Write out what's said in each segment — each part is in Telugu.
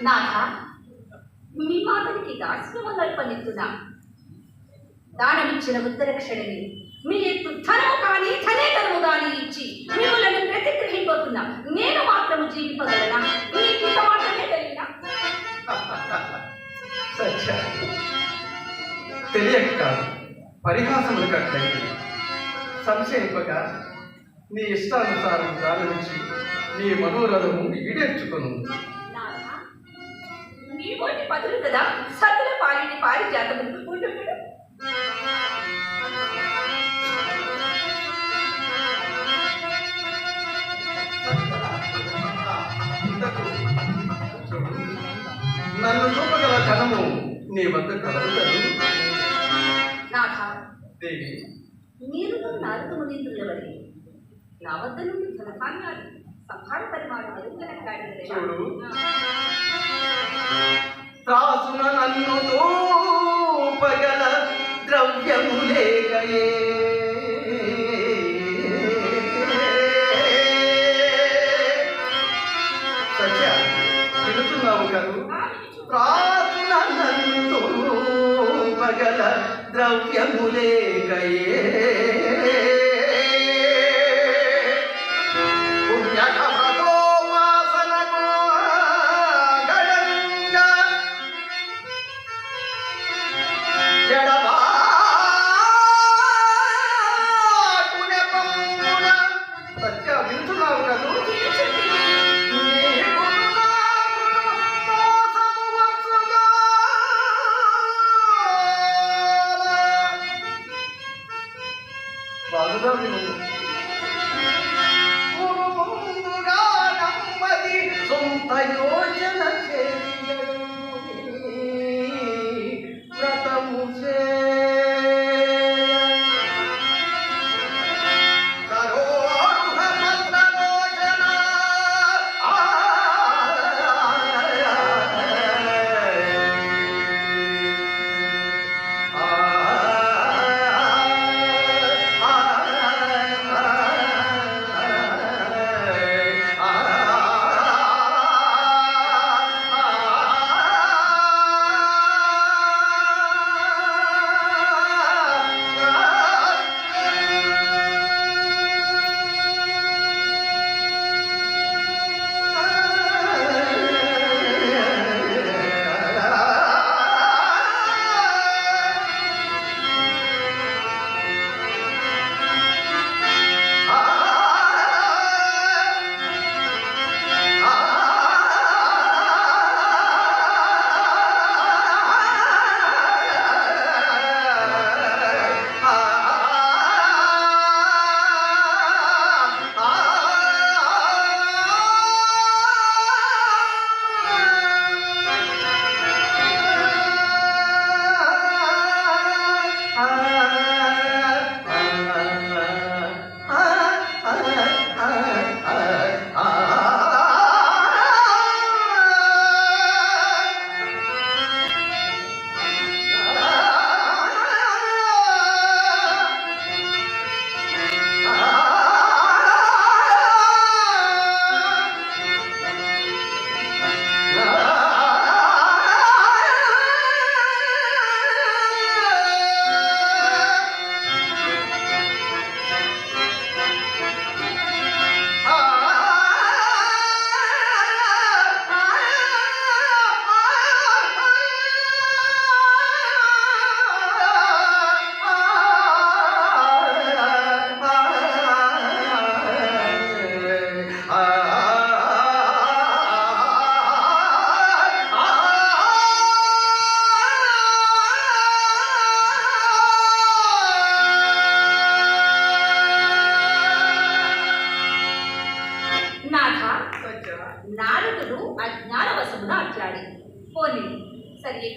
నాథ మీ మాతనికి దాస్యమల్లలు పలుకుతున్నా. దానమిచ్చిన ఉత్తరక్షణని మీ ఎత్తు ధనము కానీ ధనేతరము కానీ ఇచ్చి మిమ్మల్ని ప్రతిగ్రహింపకున్నా నేను మాత్రము జీవిపగలనా? మీకు ఇంత మాత్రమే తెలియనా తెలియక కాదు పరిహాసములు కట్టండి సంశయింపక నీ ఇష్టానుసారం దాని నుంచి నీ మనోరథము ఈడేర్చుకొను నాథ మీ వంటి పదులు కదా. సతుల పాలిని చూడు, నన్ను చూపగల ధనము నీ వద్ద? నాథ దేవి. మీరు నా వద్ద నుండి ధనధాన్యాలు సంహార పరిమాణం ఎదుగుదల చూడు. త్రాసున నన్ను దూపగల ద్రవ్యము లేకయే సత్య వినుతున్నావు కదూ? త్రాసున నన్ను దోపగల ద్రవ్యము లేకయే సత్య వింటున్నావు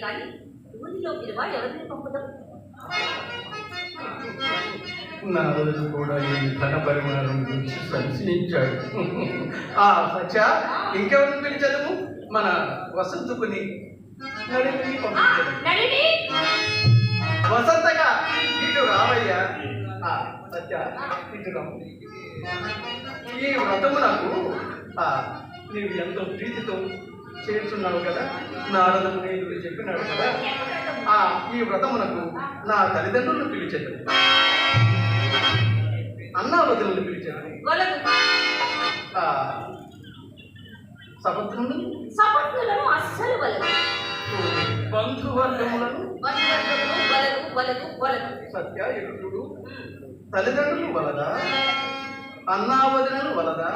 కానీ ఊరిలో ఎవరిని పంపుదాం నా రోజు కూడా ఈ ధన పరిమాణం గురించి సంశయించాడు. ఆ సత్య ఇంకెవరిని పిలిచదము మన వసంతుకుని. వసంతగా ఇటు రావయ్యా. సత్య ఇటు రా. ఈ వ్రతము నాకు నీవు ఎంతో ప్రీతితో చేర్చున్నావు కదా నారదము నేను చెప్పినాడు కదా ఆ ఈ వ్రతమునకు నా తల్లిదండ్రులను పిలిచాను. అన్నా వదులను పిలిచాను సపత్నులను? సపత్నులను అస్సలు వలదు బంధువర్గములను? బంధువర్గములు వలదు వలదు వలదు సత్యాయుడు. తల్లిదండ్రులు వలదా? అన్నావదినలు వలదా?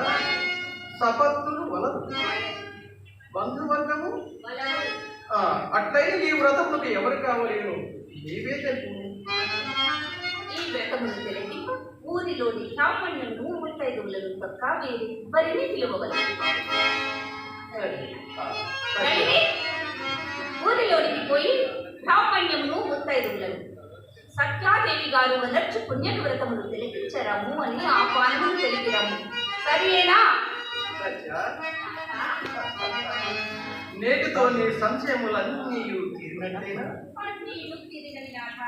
సపత్నులు వలదు. బంధువర్గము? అట్లయిన ఈ వ్రతములకు ఎవరు కావలేను నీవే తెలుపు. ఈ వ్రతమును తెలిపి ఊరిలోని బ్రాహ్మణులను ముత్తైదువులను తప్ప వేరే వరిని. నళిని, ఊరిలోనికి పోయి బ్రాహ్మణ్యమును ముత్తైదువులను సత్యాదేవి గారు వదర్చు పుణ్య వ్రతమును తెలిపించరము అని ఆహ్వానమును తెలిపిరము. సరియేనా? సత్య, నేటితో నీ సంశయములన్నీ తీరినట్టేనా నీళ్ళు తిరిగినవి నాథ.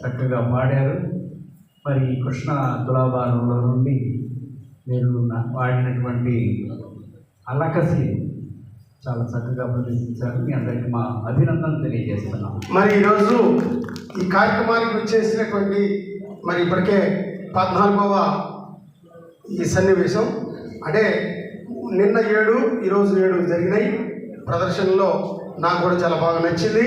చక్కగా పాడారు. మరి కృష్ణ తులాభారంలో నుండి మీరు పాడినటువంటి అలకసి చాలా చక్కగా ప్రదర్శించారు. మీ అందరికి మా అభినందన తెలియజేస్తున్నాం. మరి ఈరోజు ఈ కార్యక్రమానికి వచ్చేసినటువంటి మరి ఇప్పటికే పద్నాలుగవ ఈ సన్నివేశం. అంటే నిన్న ఏడు ఈరోజు ఏడు జరిగినాయి. ప్రదర్శనలో నాకు కూడా చాలా బాగా నచ్చింది.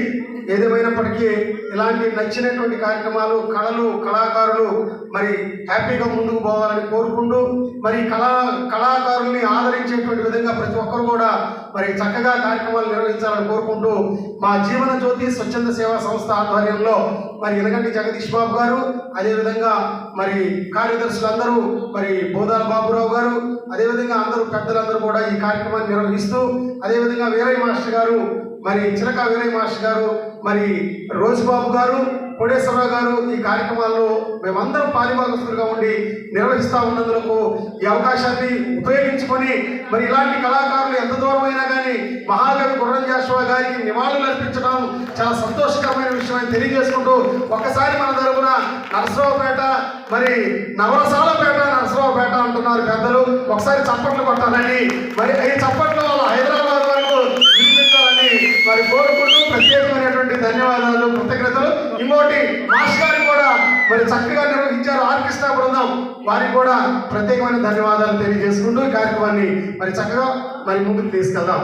ఏదేమైనప్పటికీ ఇలాంటి నచ్చినటువంటి కార్యక్రమాలు కళలు కళాకారులు మరి హ్యాపీగా ముందుకు పోవాలని కోరుకుంటూ మరి కళా కళాకారుల్ని ఆదరించేటువంటి విధంగా ప్రతి ఒక్కరు కూడా మరి చక్కగా కార్యక్రమాలు నిర్వహించాలని కోరుకుంటూ మా జీవన జ్యోతి స్వచ్ఛంద సేవా సంస్థ ఆధ్వర్యంలో మరి ఎనగంటి జగదీష్ బాబు గారు అదేవిధంగా మరి కార్యదర్శులందరూ మరి బోదాల బాబురావు గారు అదేవిధంగా అందరూ పెద్దలందరూ కూడా ఈ కార్యక్రమాన్ని నిర్వహిస్తూ అదేవిధంగా వీరయ్య మాస్టర్ గారు మరి చిలక వీరయ్య మాస్టర్ గారు మరి రోజుబాబు గారు కోటేశ్వరరావు గారు ఈ కార్యక్రమాల్లో మేమందరం పారిభాగస్తులుగా ఉండి నిర్వహిస్తా ఉన్నందుకు ఈ అవకాశాన్ని ఉపయోగించుకొని మరి ఇలాంటి కళాకారులు ఎంత దూరమైనా కానీ మహాకవి గుర్రం జాషువా గారికి నివాళులు అర్పించడం చాలా సంతోషకరమైన విషయం అని తెలియజేసుకుంటూ ఒక్కసారి మన తరపున నరసరావుపేట మరి నవరసాలపేట నరసరావుపేట అంటున్నారు పెద్దలు. ఒకసారి చప్పట్లు కొట్టాలని మరి ఈ చప్పట్లు వాళ్ళ హైదరాబాద్ మరి కోరుకుంటూ ప్రత్యేకమైనటువంటి ధన్యవాదాలు కృతజ్ఞతలు. ఇంకోటి మాస్టర్ కూడా మరి చక్కగా నిర్వహించారు. ఆర్కెస్ట్రా బృందం వారికి కూడా ప్రత్యేకమైన ధన్యవాదాలు తెలియజేసుకుంటూ ఈ కార్యక్రమాన్ని మరి చక్కగా మరి ముందుకు తీసుకెళ్దాం.